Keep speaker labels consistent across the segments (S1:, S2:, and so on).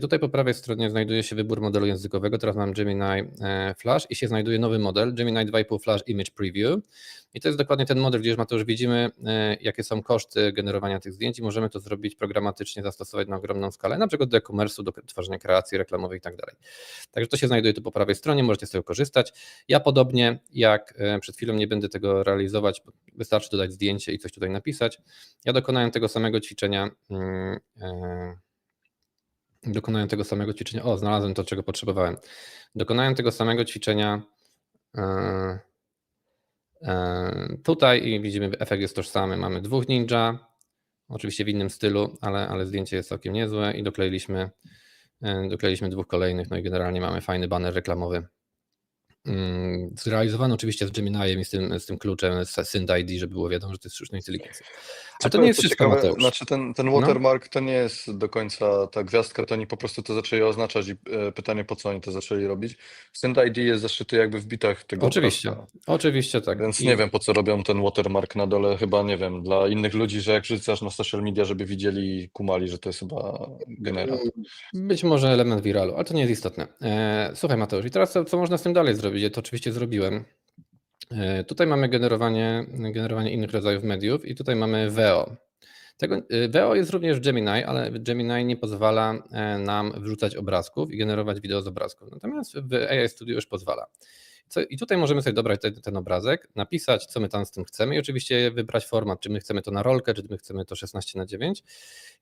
S1: tutaj po prawej stronie znajduje się wybór modelu językowego. Teraz mam Gemini e, Flash i się znajduje nowy model, Gemini 2.5 Flash Image Preview. I to jest dokładnie ten model, gdzie już Mateusz widzimy, e, jakie są koszty generowania tych zdjęć i możemy to zrobić programatycznie, zastosować na ogromną skalę, na przykład do e-commerce'u, do tworzenia kreacji reklamowej i tak dalej. Także to się znajduje tu po prawej stronie, możecie z tego korzystać. Ja podobnie jak e, przed chwilą nie będę tego realizować, wystarczy dodać zdjęcie i coś tutaj napisać. Ja dokonałem tego samego ćwiczenia. mm, e, Dokonałem tego samego ćwiczenia. O, znalazłem to, czego potrzebowałem. Dokonałem tego samego ćwiczenia e, e, tutaj i widzimy, efekt jest tożsamy. Mamy dwóch ninja, oczywiście w innym stylu, ale, ale zdjęcie jest całkiem niezłe i dokleiliśmy, e, dokleiliśmy dwóch kolejnych, no i generalnie mamy fajny baner reklamowy. Mm, Zrealizowany oczywiście z Gemini'em i z tym, z tym kluczem z Synth ID, żeby było wiadomo, że to jest sztuczna inteligencja. Ale to nie jest wszystko,
S2: ciekawe,
S1: Mateusz.
S2: Znaczy ten, ten
S1: No.
S2: watermark to nie jest do końca ta gwiazdka, to oni po prostu to zaczęli oznaczać i e, pytanie po co oni to zaczęli robić. Synth ID jest zaszyty jakby w bitach tego
S1: Oczywiście,
S2: obrazka.
S1: oczywiście tak.
S2: Więc
S1: I-
S2: nie wiem po co robią ten watermark na dole, chyba nie wiem, dla innych ludzi, że jak wrzucasz na social media, żeby widzieli i kumali, że to jest chyba generał.
S1: Być może element viralu, ale to nie jest istotne. E, Słuchaj Mateusz, i teraz co, co można z tym dalej zrobić? Ja to oczywiście zrobiłem. E, Tutaj mamy generowanie, generowanie innych rodzajów mediów i tutaj mamy VEO. Tego, e, VEO jest również w Gemini, ale Gemini nie pozwala e, nam wrzucać obrazków i generować wideo z obrazków. Natomiast w AI Studio już pozwala. Co, I tutaj możemy sobie dobrać ten, ten obrazek, napisać, co my tam z tym chcemy i oczywiście wybrać format, czy my chcemy to na rolkę, czy my chcemy to 16 na 9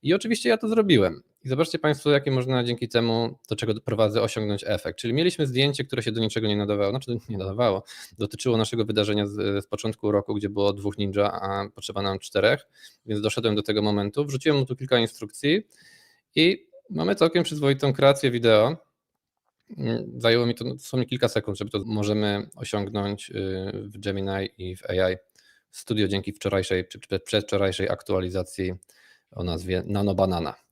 S1: i oczywiście ja to zrobiłem. I zobaczcie Państwo, jakie można dzięki temu, do czego prowadzę, osiągnąć efekt. Czyli mieliśmy zdjęcie, które się do niczego nie nadawało, znaczy nie nadawało, dotyczyło naszego wydarzenia z, z początku roku, gdzie było dwóch ninja, a potrzeba nam czterech, więc doszedłem do tego momentu, wrzuciłem mu tu kilka instrukcji i mamy całkiem przyzwoitą kreację wideo. Zajęło mi to dosłownie kilka sekund, żeby to możemy osiągnąć y, w Gemini i w AI Studio dzięki wczorajszej czy przedwczorajszej aktualizacji o nazwie Nano Banana.